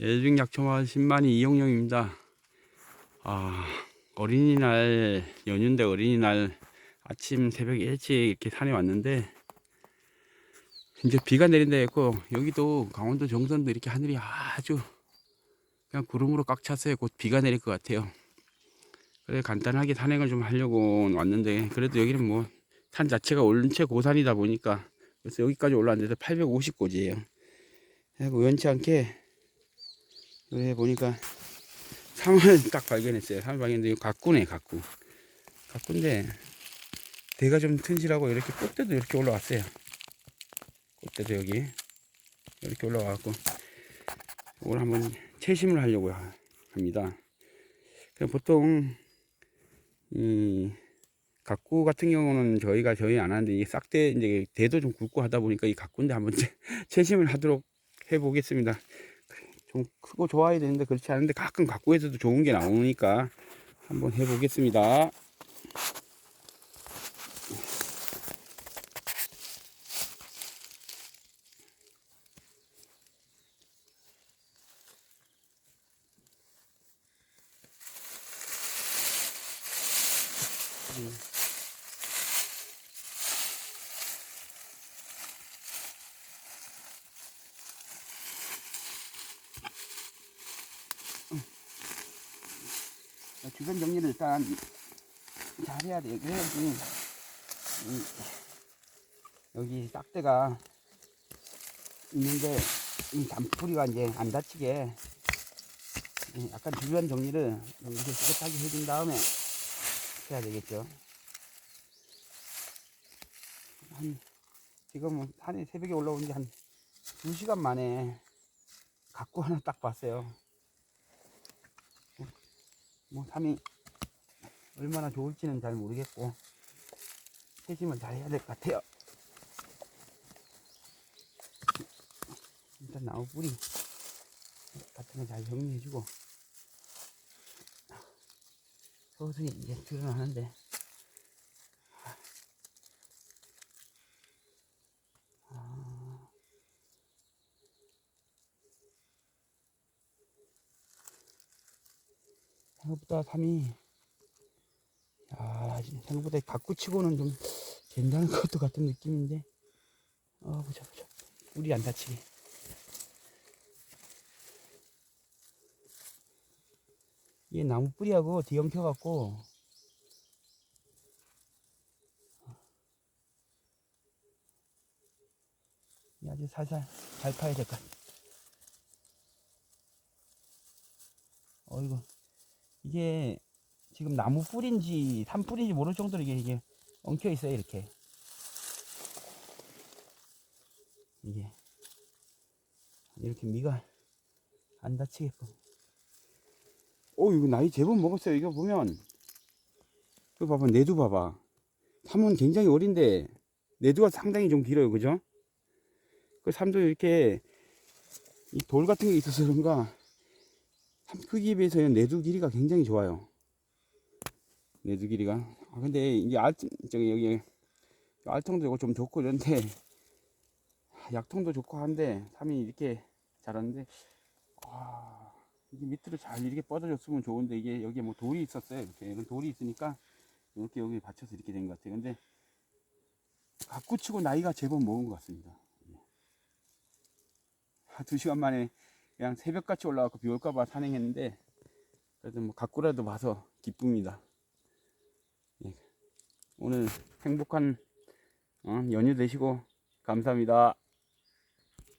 예중 약초마을 신만이 이용용입니다. 아, 어린이날, 연휴인데 어린이날 아침 새벽 일찍 이렇게 산에 왔는데, 이제 비가 내린다 했고, 여기도 강원도 정선도 이렇게 하늘이 아주 그냥 구름으로 꽉 찼어요. 곧 비가 내릴 것 같아요. 그래, 간단하게 산행을 좀 하려고 왔는데, 그래도 여기는 뭐, 산 자체가 올체 고산이다 보니까, 그래서 여기까지 올라왔는데 850고지예요. 그리고 우연치 않게 왜 보니까 삼을 딱 발견했어요. 삼을 발견했는데 이거 가꾸네, 가꾸. 가꾸인데 대가 좀 튼실하고 이렇게 꽃대도 이렇게 올라왔어요. 꽃대도 여기 이렇게 올라와갖고 오늘 한번 채심을 하려고 하- 합니다. 그냥 보통 이 가꾸 같은 경우는 저희가 저희 안 하는데 이 싹대 이제 대도 좀 굵고 하다 보니까 이 가꾸인데 한번 채- 채심을 하도록 해보겠습니다. 좀 크고 좋아야 되는데 그렇지 않은데 가끔 가꾸에서도 좋은 게 나오니까 한번 해보겠습니다. 주변 정리를 일단 잘 해야 돼요. 그래야지 이- 여기 싹대가 있는데 이 잔뿌리가 이제 안 다치게 이 약간 주변 정리를 좀 이렇게 깨끗하게 해준 다음에 해야 되겠죠. 한 지금은 산에 새벽에 올라온 지 한 2시간 만에 갖고 하나 딱 봤어요. 뭐 삶이 얼마나 좋을지는 잘 모르겠고 세심을 잘 해야 될 것 같아요. 일단 나무 뿌리 같은 거 잘 정리해주고 서서히 이제 드러나는데 생각보다 삶이 야 생각보다 가꾸치고는 좀 괜찮은 것도 같은 느낌인데. 어 보자 보자. 뿌리 안 다치게. 이게 나무 뿌리하고 뒤엉켜 갖고. 아주 살살 잘 파야 될것 같아. 어이구 이게 지금 나무 뿌린지 산 뿌린지 모를 정도로 이게 이게 엉켜 있어요 이렇게. 이게. 이렇게 미가 안 다치게끔. 오 이거 나이 제법 먹었어요 이거 보면. 이거 봐봐 내두 봐봐. 삼은 굉장히 어린데 내두가 상당히 좀 길어요 그죠? 그 삼도 이렇게 이 돌 같은 게 있어서 그런가 삼 크기에 비해서 내두 길이가 굉장히 좋아요. 내두 길이가. 아, 근데 이제 알, 저기 여기 알통도 좀 좋고 이런데 약통도 좋고 한데 삼이 이렇게 자랐는데 아 이게 밑으로 잘 이렇게 뻗어졌으면 좋은데 이게 여기에 뭐 돌이 있었어요. 이렇게 이런 돌이 있으니까 이렇게 여기 받쳐서 이렇게 된 것 같아요. 근데 가꾸치고 나이가 제법 먹은 것 같습니다. 한두 시간 만에 그냥 새벽같이 올라와서 비 올까봐 산행했는데 그래도 뭐 가꾸라도 봐서 기쁩니다. 예. 오늘 행복한 어, 연휴 되시고 감사합니다.